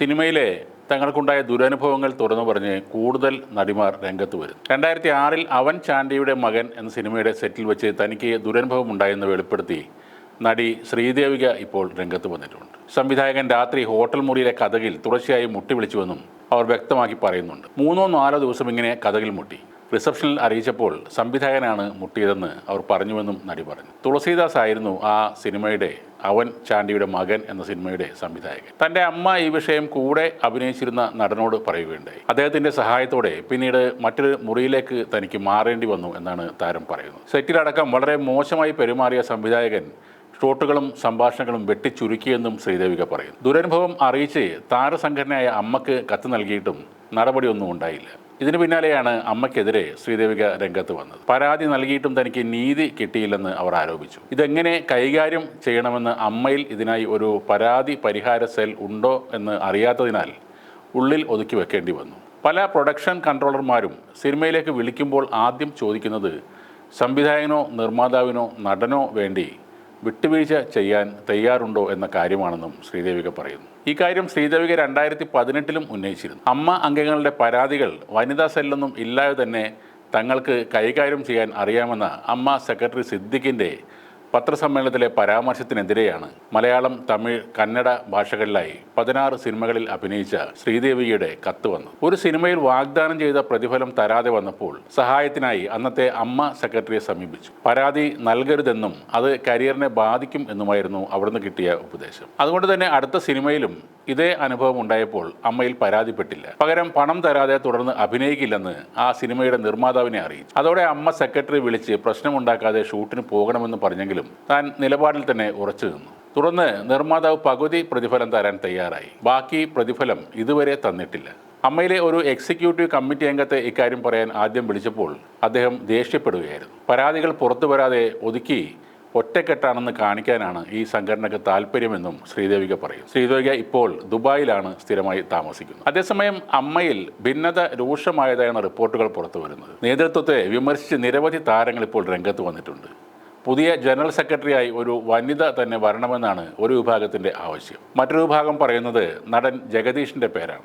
സിനിമയിലെ തങ്ങൾക്കുണ്ടായ ദുരനുഭവങ്ങൾ തുറന്നു പറഞ്ഞ് കൂടുതൽ നടിമാർ രംഗത്ത് വരും. രണ്ടായിരത്തി ആറിൽ അവൻ ചാണ്ടിയുടെ മകൻ എന്ന സിനിമയുടെ സെറ്റിൽ വെച്ച് തനിക്ക് ദുരനുഭവം ഉണ്ടായെന്ന് വെളിപ്പെടുത്തി നടി ശ്രീദേവിക ഇപ്പോൾ രംഗത്ത് വന്നിട്ടുണ്ട്. സംവിധായകൻ രാത്രി ഹോട്ടൽ മുറിയിലെ കഥകിൽ തുടർച്ചയായി മുട്ടി വിളിച്ചുവെന്നും അവർ വ്യക്തമാക്കി പറയുന്നുണ്ട്. മൂന്നോ നാലോ ദിവസം ഇങ്ങനെ കഥകിൽ മുട്ടി. റിസപ്ഷനിൽ അറിയിച്ചപ്പോൾ സംവിധായകനാണ് മുട്ടിയതെന്ന് അവർ പറഞ്ഞുവെന്നും നടി പറഞ്ഞു. തുളസീദാസ് ആയിരുന്നു ആ സിനിമയുടെ അവൻ ചാണ്ടിയുടെ മകൻ എന്ന സിനിമയുടെ സംവിധായകൻ. തന്റെ അമ്മ ഈ വിഷയം കൂടെ അഭിനയിച്ചിരുന്ന നടനോട് പറയുകയുണ്ടായി. അദ്ദേഹത്തിന്റെ സഹായത്തോടെ പിന്നീട് മറ്റൊരു മുറിയിലേക്ക് തനിക്ക് മാറേണ്ടി വന്നു എന്നാണ് താരം പറയുന്നത്. സെറ്റിലടക്കം വളരെ മോശമായി പെരുമാറിയ സംവിധായകൻ ഷോട്ടുകളും സംഭാഷണങ്ങളും വെട്ടിച്ചുരുക്കിയെന്നും ശ്രീദേവിക പറയുന്നു. ദുരനുഭവം അറിയിച്ച് താരസംഘടനയായ അമ്മയ്ക്ക് കത്ത് നൽകിയിട്ടും നടപടിയൊന്നും ഉണ്ടായില്ല. ഇതിനു പിന്നാലെയാണ് അമ്മയ്ക്കെതിരെ ശ്രീദേവിക രംഗത്ത് വന്നത്. പരാതി നൽകിയിട്ടും തനിക്ക് നീതി കിട്ടിയില്ലെന്ന് അവർ ആരോപിച്ചു. ഇതെങ്ങനെ കൈകാര്യം ചെയ്യണമെന്ന് അമ്മയിൽ ഇതിനായി ഒരു പരാതി പരിഹാര സെൽ ഉണ്ടോ എന്ന് അറിയാത്തതിനാൽ ഉള്ളിൽ ഒതുക്കി വെക്കേണ്ടി വന്നു. പല പ്രൊഡക്ഷൻ കൺട്രോളർമാരും സിനിമയിലേക്ക് വിളിക്കുമ്പോൾ ആദ്യം ചോദിക്കുന്നത് സംവിധായകനോ നിർമ്മാതാവിനോ നടനോ വേണ്ടി വിട്ടുവീഴ്ച ചെയ്യാൻ തയ്യാറുണ്ടോ എന്ന കാര്യമാണെന്നും ശ്രീദേവിക പറയുന്നു. ഈ കാര്യം ശ്രീദേവിക രണ്ടായിരത്തി പതിനെട്ടിലും ഉന്നയിച്ചിരുന്നു. അമ്മ അംഗങ്ങളുടെ പരാതികൾ വനിതാ സെല്ലൊന്നും ഇല്ലാതെ തന്നെ തങ്ങൾക്ക് കൈകാര്യം ചെയ്യാൻ അറിയാമെന്ന അമ്മ സെക്രട്ടറി സിദ്ദിഖിന്റെ പത്രസമ്മേളനത്തിലെ പരാമർശത്തിനെതിരെയാണ് മലയാളം തമിഴ് കന്നഡ ഭാഷകളിലായി പതിനാറ് സിനിമകളിൽ അഭിനയിച്ച ശ്രീദേവിയുടെ കത്ത് വന്നത്. ഒരു സിനിമയിൽ വാഗ്ദാനം ചെയ്ത പ്രതിഫലം തരാതെ വന്നപ്പോൾ സഹായത്തിനായി അന്നത്തെ അമ്മ സെക്രട്ടറിയെ സമീപിച്ചു. പരാതി നൽകരുതെന്നും അത് കരിയറിനെ ബാധിക്കും എന്നുമായിരുന്നു അവിടുന്ന് കിട്ടിയ ഉപദേശം. അതുകൊണ്ട് തന്നെ അടുത്ത സിനിമയിലും ഇതേ അനുഭവം ഉണ്ടായപ്പോൾ അമ്മയിൽ പരാതിപ്പെട്ടില്ല. പകരം പണം തരാതെ തുടർന്ന് അഭിനയിക്കില്ലെന്ന് ആ സിനിമയുടെ നിർമ്മാതാവിനെ അറിയിച്ചു. അതോടെ അമ്മ സെക്രട്ടറി വിളിച്ച് പ്രശ്നമുണ്ടാക്കാതെ ഷൂട്ടിന് പോകണമെന്ന് പറഞ്ഞെങ്കിലും താൻ നിലപാടിൽ തന്നെ ഉറച്ചു നിന്നു. തുടർന്ന് നിർമ്മാതാവ് പകുതി പ്രതിഫലം തരാൻ തയ്യാറായി. ബാക്കി പ്രതിഫലം ഇതുവരെ തന്നിട്ടില്ല. അമ്മയിലെ ഒരു എക്സിക്യൂട്ടീവ് കമ്മിറ്റി അംഗത്തെ ഇക്കാര്യം പറയാൻ ആദ്യം വിളിച്ചപ്പോൾ അദ്ദേഹം ദേഷ്യപ്പെടുകയായിരുന്നു. പരാതികൾ പുറത്തു വരാതെ ഒതുക്കി ഒറ്റക്കെട്ടാണെന്ന് കാണിക്കാനാണ് ഈ സംഘടനയ്ക്ക് താല്പര്യമെന്നും ശ്രീദേവിക പറയും. ശ്രീദേവിക ഇപ്പോൾ ദുബായിലാണ് സ്ഥിരമായി താമസിക്കുന്നത്. അതേസമയം അമ്മയിൽ ഭിന്നത രൂക്ഷമായതായാണ് റിപ്പോർട്ടുകൾ പുറത്തു വരുന്നത്. നേതൃത്വത്തെ വിമർശിച്ച് നിരവധി താരങ്ങൾ ഇപ്പോൾ രംഗത്ത് വന്നിട്ടുണ്ട്. പുതിയ ജനറൽ സെക്രട്ടറിയായി ഒരു വനിത തന്നെ വരണമെന്നാണ് ഒരു വിഭാഗത്തിന്റെ ആവശ്യം. മറ്റൊരു വിഭാഗം പറയുന്നത് നടൻ ജഗദീഷിന്റെ പേരാണ്.